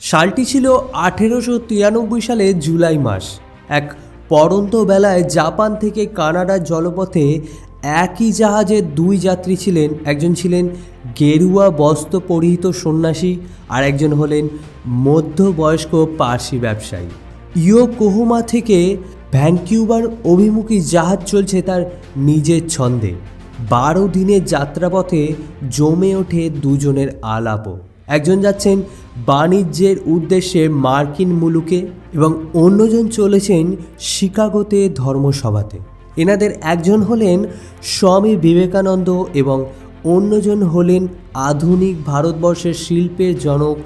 সালটি ছিল আঠেরোশো তিরানব্বই সালে জুলাই মাস। এক পরন্ত বেলায় জাপান থেকে কানাডার জলপথে একই জাহাজে দুই যাত্রী ছিলেন। একজন ছিলেন গেরুয়া বস্ত্র পরিহিত সন্ন্যাসী আর একজন হলেন মধ্যবয়স্ক পার্সি ব্যবসায়ী। ইয়ো ইয়োকোহোমা থেকে ভ্যাঙ্কিউবার অভিমুখী জাহাজ চলছে তার নিজের ছন্দে। বারো দিনের যাত্রাপথে জমে ওঠে দুজনের আলাপও। একজন যাচ্ছেন বাণিজ্যের উদ্দেশ্যে মার্কিন মুলুকে এবং অন্যজন চলেছেন শিকাগোতে ধর্মসভাতে। এনাদের একজন হলেন স্বামী বিবেকানন্দ এবং অন্যজন হলেন আধুনিক ভারতবর্ষের শিল্পের জনক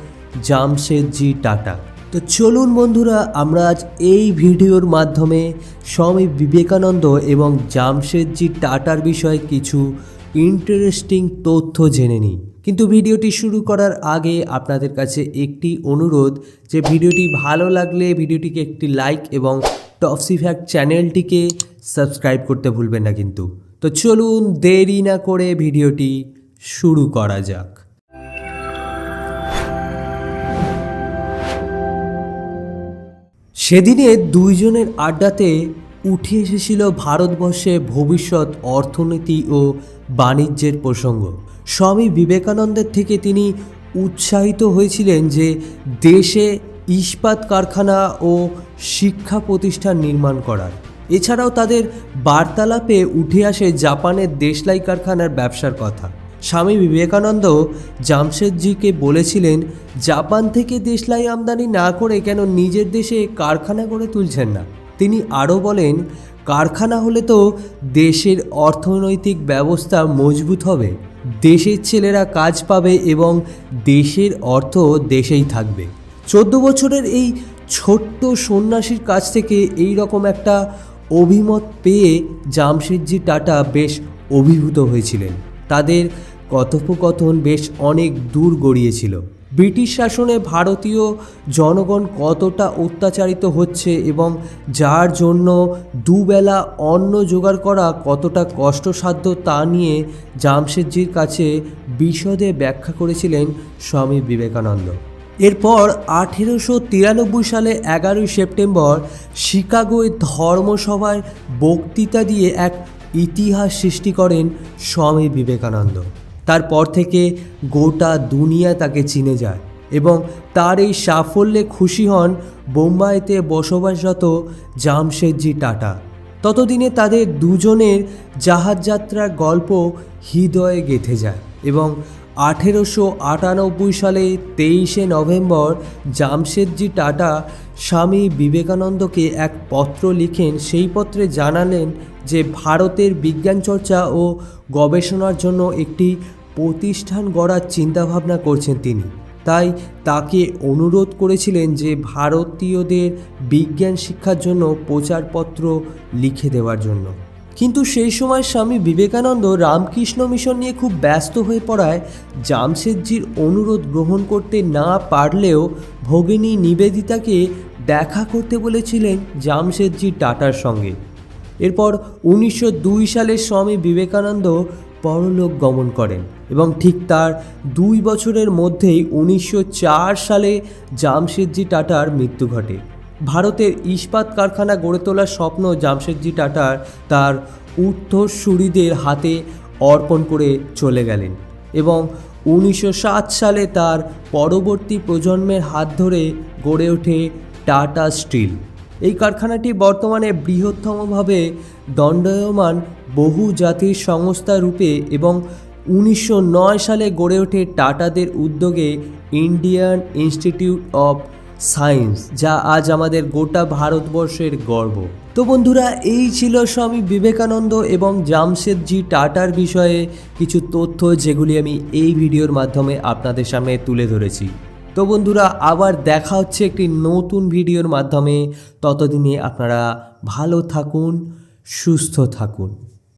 জামশেদজি টাটা। তো চলুন বন্ধুরা, আমরা আজ এই ভিডিওর মাধ্যমে স্বামী বিবেকানন্দ এবং জামশেদজি টাটার বিষয়ে কিছু ইন্টারেস্টিং তথ্য জেনে নিই। কিন্তু ভিডিওটি শুরু করার আগে আপনাদের কাছে একটি অনুরোধ যে ভিডিওটি ভালো লাগলে ভিডিওটিকে একটি লাইক এবং টপসি ফ্যাক্ট চ্যানেলটিকে সাবস্ক্রাইব করতে ভুলবেন না কিন্তু। তো চলুন দেরি না করে ভিডিওটি শুরু করা যাক। সেদিনে দুইজনের আড্ডাতে উঠে এসেছিল ভারতবর্ষে ভবিষ্যৎ অর্থনীতি ও বাণিজ্যের প্রসঙ্গ। স্বামী বিবেকানন্দের থেকে তিনি উৎসাহিত হয়েছিলেন যে দেশে ইস্পাত কারখানা ও শিক্ষা প্রতিষ্ঠান নির্মাণ করার। এছাড়াও তাদের বার্তালাপে উঠে আসে জাপানের দেশলাই কারখানার ব্যবসার কথা। স্বামী বিবেকানন্দ জামশেদজিকে বলেছিলেন, জাপান থেকে দেশলাই আমদানি না করে কেন নিজের দেশে কারখানা গড়ে তুলছেন না? তিনি আরও বলেন কারখানা হলে তো দেশের অর্থনৈতিক ব্যবস্থা মজবুত হবে। দেশের ছেলেরা কাজ পাবে এবং দেশের অর্থ দেশেই থাকবে। চোদ্দ বছরের এই ছোট্ট সন্ন্যাসীর কাছ থেকে এই রকম একটা অভিমত পেয়ে জামশেদজি টাটা বেশ অভিভূত হয়েছিলেন। তাদের কথোপকথন বেশ অনেক দূর গড়িয়েছিল। ব্রিটিশ শাসনে ভারতীয় জনগণ কতটা অত্যাচারিত হচ্ছে এবং যার জন্য দুবেলা অন্ন জোগাড় করা কতটা কষ্টসাধ্য তা নিয়ে জামশেদজির কাছে বিশদে ব্যাখ্যা করেছিলেন স্বামী বিবেকানন্দ। এরপর আঠেরোশো তিরানব্বই সালে এগারোই সেপ্টেম্বর শিকাগোয় ধর্মসভায় বক্তৃতা দিয়ে এক ইতিহাস সৃষ্টি করেন স্বামী বিবেকানন্দ। তারপর থেকে গোটা দুনিয়া তাকে চিনে যায় এবং তার এই সাফল্যে খুশি হন বোম্বাইতে বসবাসরত জামশেদজি টাটা। ততদিনে তাদের দুজনের জাহাজ যাত্রার গল্প হৃদয়ে গেঁথে যায় এবং আঠেরোশো আটানব্বই সালে তেইশে নভেম্বর জামশেদজি টাটা স্বামী বিবেকানন্দকে এক পত্র লিখেন। সেই পত্রে জানালেন যে, ভারতের বিজ্ঞান চর্চা ও গবেষণার জন্য একটি প্রতিষ্ঠান গড়ার চিন্তাভাবনা করছেন তিনি। তাই তাকে অনুরোধ করেছিলেন যে, ভারতীয়দের বিজ্ঞান শিক্ষার জন্য প্রচারপত্র লিখে দেওয়ার জন্য। কিন্তু সেই সময় স্বামী বিবেকানন্দ রামকৃষ্ণ মিশন নিয়ে খুব ব্যস্ত হয়ে পড়ায়, জামশেদজির অনুরোধ গ্রহণ করতে না পারলেও ভগিনী নিবেদিতাকে দেখা করতে বলেছিলেন জামশেদজি টাটার সঙ্গে। এরপর উনিশশো দুই সালে স্বামী বিবেকানন্দ পরলোক গমন করেন এবং ঠিক তার দুই বছরের মধ্যেই উনিশশো চার সালে জামশেদজি টাটার মৃত্যু ঘটে। ভারতের ইস্পাত কারখানা গড়ে তোলার স্বপ্ন জামশেদজি টাটার তার উত্তরসূরিদের হাতে অর্পণ করে চলে গেলেন এবং উনিশশো সাত সালে তার পরবর্তী প্রজন্মের হাত ধরে গড়ে ওঠে টাটা স্টিল। এই কারখানাটি বর্তমানে বৃহত্তমভাবে দণ্ডায়মান বহু জাতির সংস্থা রূপে এবং উনিশশো নয় সালে গড়ে ওঠে টাটাদের উদ্যোগে ইন্ডিয়ান ইনস্টিটিউট অফ সায়েন্স, যা আজ আমাদের গোটা ভারতবর্ষের গর্ব। তো বন্ধুরা, এই ছিল স্বামী বিবেকানন্দ এবং জামশেদজি টাটার বিষয়ে কিছু তথ্য যেগুলি আমি এই ভিডিওর মাধ্যমে আপনাদের সামনে তুলে ধরেছি। তো বন্ধুরা, আবার দেখা হচ্ছে একটি নতুন ভিডিওর মাধ্যমে। ততদিনে আপনারা ভালো থাকুন, সুস্থ থাকুন।